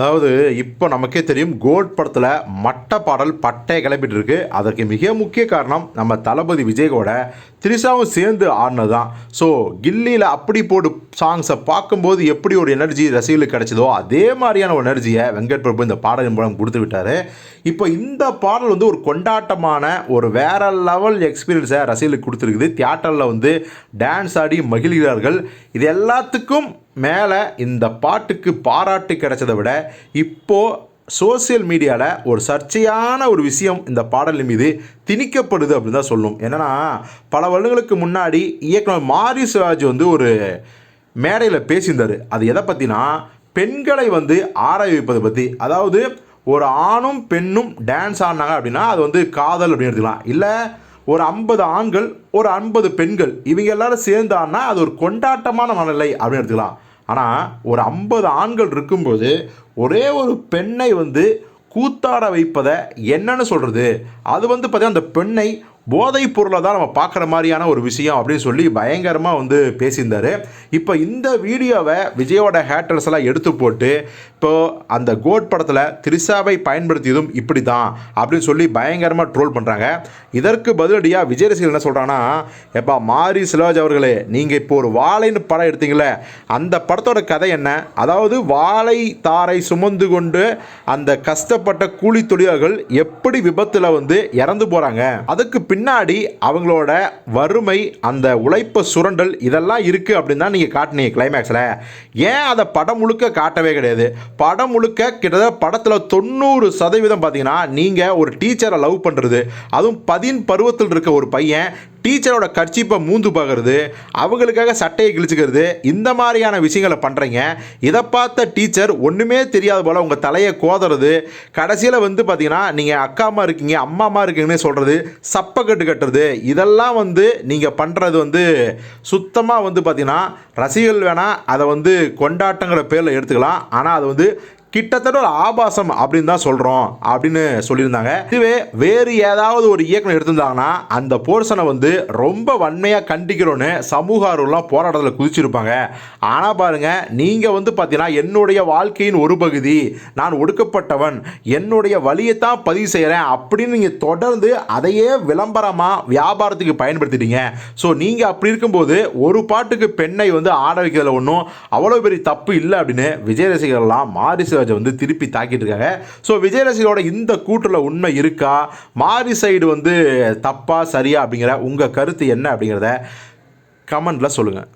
அதாவது இப்போ நமக்கே தெரியும் கோட் படத்தில் மட்ட பாடல் பட்டை கிளம்பிட்டு இருக்கு. அதற்கு மிக முக்கிய காரணம் நம்ம தளபதி விஜயோட த்ரிஷாவும் சேர்ந்து ஆடினது தான் ஸோ கில்லியில் அப்படி போடு சாங்ஸை பார்க்கும்போது எப்படி ஒரு எனர்ஜி ரசிகளுக்கு கிடைச்சதோ அதே மாதிரியான ஒரு எனர்ஜியை வெங்கட் பிரபு இந்த பாடலின் மூலம் கொடுத்து விட்டார். இப்போ இந்த பாடல் வந்து ஒரு கொண்டாட்டமான ஒரு வேற லெவல் எக்ஸ்பீரியன்ஸை ரசிகளுக்கு கொடுத்துருக்குது. தியேட்டரில் வந்து டான்ஸ் ஆடி மகிழ்கிறார்கள். இது எல்லாத்துக்கும் மேலே இந்த பாட்டுக்கு பாராட்டு கிடைச்சதை விட இப்போது சோசியல் மீடியாவில் ஒரு சர்ச்சையான ஒரு விஷயம் இந்த பாடலின் மீது திணிக்கப்படுது அப்படின்னு தான் சொல்லும். என்னன்னா பல வருடங்களுக்கு முன்னாடி இயக்குனர் மாரி சிவாஜி வந்து ஒரு மேடையில் பேசியிருந்தார். அது எதை பற்றினா பெண்களை வந்து ஆராய்விப்பதை வைப்பதை பற்றி அதாவது ஒரு ஆணும் பெண்ணும் டான்ஸ் ஆடினாங்க அப்படின்னா அது வந்து காதல் அப்படின்னு எடுத்துக்கலாம். இல்லை ஒரு ஐம்பது ஆண்கள் ஒரு ஐம்பது பெண்கள் இவங்க எல்லாரும் சேர்ந்து ஆடினா அது ஒரு கொண்டாட்டமான மனநிலை அப்படின்னு எடுத்துக்கலாம். ஆனால் ஒரு ஐம்பது ஆண்கள் இருக்கும்போது ஒரே ஒரு பெண்ணை வந்து கூத்தாட வைப்பதை என்னன்னு சொல்கிறது அது வந்து பார்த்தீங்கன்னா அந்த பெண்ணை போதைப் பொருளை தான் நம்ம பார்க்குற மாதிரியான ஒரு விஷயம் அப்படின்னு சொல்லி பயங்கரமாக வந்து பேசியிருந்தார். இப்போ இந்த வீடியோவை விஜயோட ஹேட்டர்ஸ் எல்லாம் எடுத்து போட்டு இப்போது அந்த கோட் படத்தில் திரிசாவை பயன்படுத்தியதும் இப்படி தான் அப்படின்னு சொல்லி பயங்கரமாக ட்ரோல் பண்ணுறாங்க இதற்கு பதிலடியாக விஜய் ரசிகர் என்ன சொல்கிறாங்கன்னா எப்பா மாரி சிலோஜ் அவர்களே நீங்கள் இப்போ ஒரு வாழைன்னு படம் எடுத்தீங்களே அந்த படத்தோட கதை என்ன? அதாவது வாழை தாரை சுமந்து கொண்டு அந்த கஷ்டப்பட்ட கூலி தொழிலாளர்கள் எப்படி விபத்தில் வந்து இறந்து போகிறாங்க அதுக்கு பின்னாடி அவங்களோட வறுமை அந்த உழைப்ப சுரண்டல் இதெல்லாம் இருக்குது அப்படின்னு தான் நீங்கள் காட்டினீங்க கிளைமேக்ஸில் ஏன் அதை படம் முழுக்க காட்டவே கிடையாது? படம் முழுக்க கிட்டத்தட்ட படத்தில் தொண்ணூறு சதவீதம் பார்த்தீங்கன்னா நீங்கள் ஒரு டீச்சரை லவ் பண்ணுறது அதுவும் பதின் பருவத்தில் இருக்க ஒரு பையன் டீச்சரோட கர்ச்சிப்பை மூந்து பார்க்கறது அவங்களுக்காக சட்டையை கிழிச்சுக்கிறது இந்த மாதிரியான விஷயங்களை பண்ணுறீங்க இதை பார்த்த டீச்சர் ஒன்றுமே தெரியாத போல் உங்கள் தலையை கோதுறது. கடைசியில் வந்து பார்த்தீங்கன்னா நீங்கள் அக்காமா இருக்கீங்க அம்மாமா இருக்கீங்கன்னு சொல்கிறது சப்பக்கட்டு கட்டுறது. இதெல்லாம் வந்து நீங்கள் பண்ணுறது வந்து சுத்தமாக வந்து பார்த்தீங்கன்னா ரசிகர்கள் வேணால் அதை வந்து கொண்டாட்டங்கிற பேரில் எடுத்துக்கலாம். ஆனால் அது வந்து கிட்டத்தட்ட ஒரு ஆபாசம் அப்படின்னு தான் சொல்கிறோம் அப்படின்னு சொல்லியிருந்தாங்க. இதுவே வேறு ஏதாவது ஒரு இயக்கம் எடுத்திருந்தாங்கன்னா அந்த போர்ஷனை வந்து ரொம்ப வன்மையாக கண்டிக்கிறோன்னு சமூக ஆர்வலாம் போராட்டத்தில் குதிச்சிருப்பாங்க. ஆனால் பாருங்கள் நீங்கள் வந்து பார்த்தீங்கன்னா என்னுடைய வாழ்க்கையின் ஒரு பகுதி நான் ஒடுக்கப்பட்டவன் என்னுடைய வழியைத்தான் பதிவு செய்கிறேன் அப்படின்னு நீங்கள் தொடர்ந்து அதையே விளம்பரமாக வியாபாரத்துக்கு பயன்படுத்திட்டீங்க. ஸோ நீங்கள் அப்படி இருக்கும்போது ஒரு பாட்டுக்கு பெண்ணை வந்து ஆட வைக்கிறதுல ஒன்றும் அவ்வளோ பெரிய தப்பு இல்லை அப்படின்னு விஜய் ரசிகர்லாம் மாரி சிவாஜை வந்து திருப்பி தாக்கிட்டு இருக்காங்க ஸோ விஜய் ரசிகரோட இந்த கூட்டில் உண்மை இருக்கா? மாரி சைடு வந்து தப்பா சரியா அப்படிங்கிற உங்கள் கருத்து என்ன அப்படிங்கிறத கமெண்ட்டில் சொல்லுங்கள்